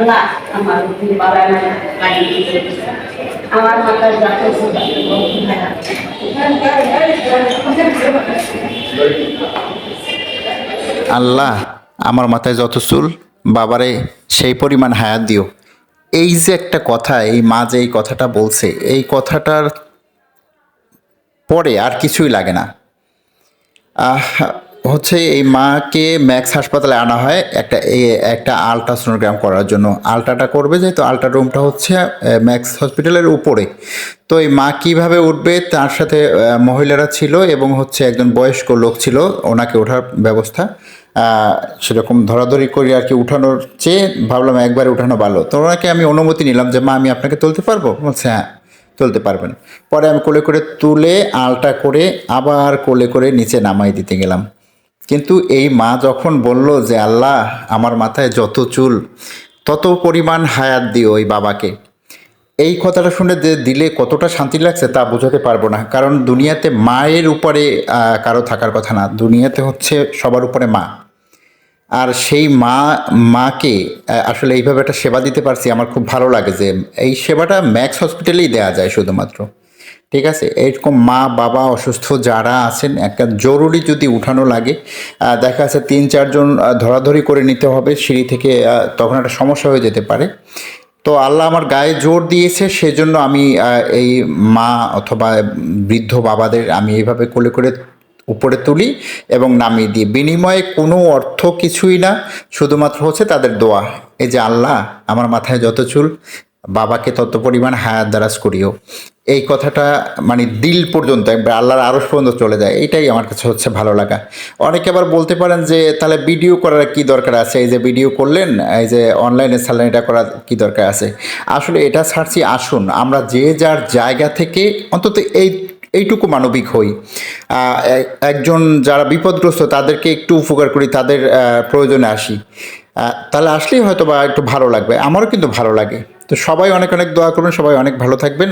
আল্লাহ আমার বাবা আমার আল্লাহ আমার মাথায় যত চুল বাবারে সেই পরিমাণ হায়াত দিও। এই যে একটা কথা এই মা যে এই কথাটা বলছে এই কথাটার পরে আর কিছুই লাগে না। আহ, হচ্ছে এই মাকে ম্যাক্স হাসপাতালে আনা হয় একটা একটা আলট্রাসোনোগ্রাম করার জন্য। আলট্রাটা করবে যেহেতু আলট্রা রুমটা হচ্ছে ম্যাক্স হসপিটালের উপরে। তো এই মা কীভাবে উঠবে তার সাথে মহিলারা ছিল এবং হচ্ছে একজন বয়স্ক লোক ছিল, ওনাকে ওঠার ব্যবস্থা। সেরকম ধরাধরি করে আর কি উঠানোর চেয়ে ভাবলাম একবারে উঠানো ভালো। তো ওনাকে আমি অনুমতি নিলাম যে, মা, আমি আপনাকে তুলতে পারব? বলছে হ্যাঁ তুলতে পারবেন। পরে আমি কোলে করে তুলে আলটা করে আবার কোলে করে নিচে নামাই দিতে গেলাম। কিন্তু এই মা যখন বলল যে, আল্লাহ, আমার মাথায় যত চুল, তত পরিমাণ হায়াত দিও ওই বাবাকে। এই কথাটা শুনে যে দিলে কতটা শান্তি লাগছে তা বোঝাতে পারব না। কারণ দুনিয়াতে মায়ের উপরে কারও থাকার কথা না। দুনিয়াতে হচ্ছে সবার উপরে মা। আর সেই মা, মাকে আসলে এইভাবে একটা সেবা দিতে পারছি, আমার খুব ভালো লাগে যে, এই সেবাটা ম্যাক্স হসপিটালেই দেওয়া যায় শুধুমাত্র। ঠিক আছে? এরকম মা, বাবা অসুস্থ যারা আছেন, একটা জরুরি যদি উঠানো লাগে দেখা যাচ্ছে তিন, চারজন ধরাধরি করে নিতে হবে, সিঁড়ি থেকে তখন একটা সমস্যা হয়ে যেতে পারে। তো আল্লাহ আমার গায়ে জোর দিয়েছে, সেজন্য আমি এই মা অথবা বৃদ্ধ বাবাদের আমি এইভাবে কোলে করে উপরে তুলি এবং নামিয়ে দিই। বিনিময়ে কোনো অর্থ কিছুই না, শুধুমাত্র হচ্ছে তাদের দোয়া। এই যে আল্লাহ আমার মাথায় যত চুল বাবাকে তত পরিমাণ হায়াত দারাজ করিও। এই কথাটা মানে দিল পর্যন্ত, একবার আল্লাহর আরস পর্যন্ত চলে যায়, এটাই আমার কাছে হচ্ছে ভালো লাগা। অনেকে আবার বলতে পারেন যে, তাহলে ভিডিও করার কি দরকার আছে? এই যে ভিডিও করলেন, এই যে অনলাইনে ছাড়লেন এটা করার কি দরকার আছে? আসলে এটা ছাড়ছি, আসুন, আমরা যে যার জায়গা থেকে অন্তত এই, এইটুকু মানবিক হই। একজন যারা বিপদগ্রস্ত, তাদেরকে একটু উপকার করি, তাদের প্রয়োজনে আসি। তাহলে আসলেই হয়তো বা একটু ভালো লাগবে, আমারও কিন্তু ভালো লাগে। তো সবাই অনেক অনেক দোয়া করবেন সবাই অনেক ভালো থাকবেন।